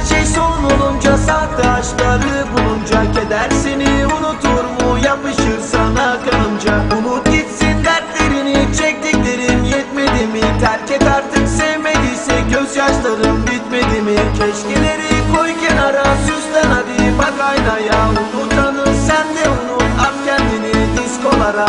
şey son olunca Sahte aşkları bulunca Keder seni unutur mu? Yapışır sana kanınca. Unut gitsin dertlerini Çektiklerim yetmedi mi? Terk et artık sevmediyse Gözyaşlarım bitmedi mi? Keşkeleri koy kenara Süslen hadi bak aynaya. Unutanı sen de unut At kendini diskolara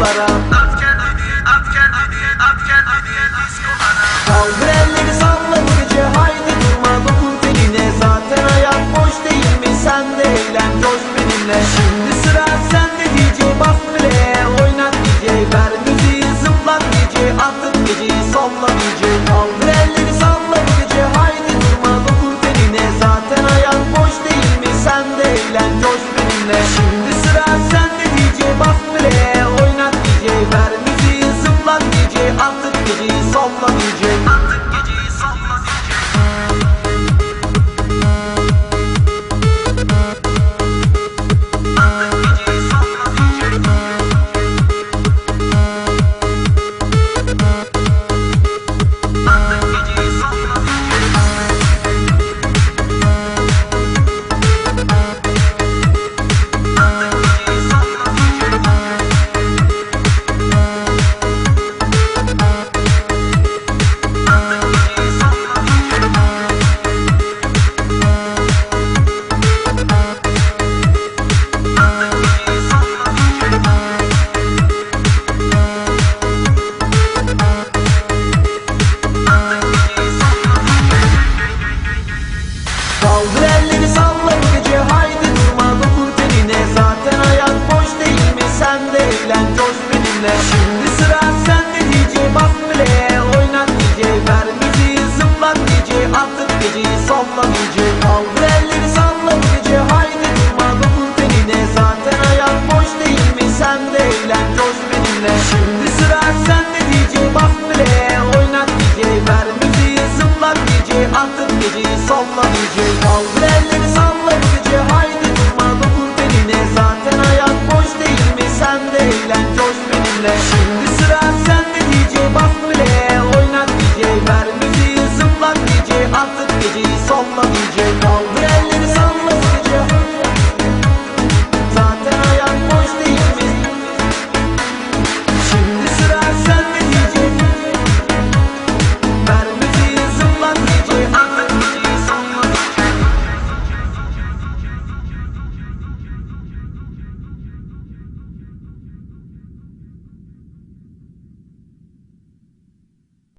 diskolara Kaldır salla gece Haydi durma dokun teline. Zaten hayat boş değil mi? Sen de eğlen coş benimle. Şimdi sıra sende DJ Bas bile oynat DJ Ver müziği zıplat DJ Attık geceyi sonla DJ Kaldır elleri salla gece Haydi durma dokun teline. Zaten hayat boş değil mi? Sen de eğlen coş benimle. Şimdi sıra sende 么一句。Attık geceyi sonla DJ Kaldır elleri salla gece haydi durma. Dokun tenine. Zaten hayat boş değil mi? Sen de eğlen coş benimle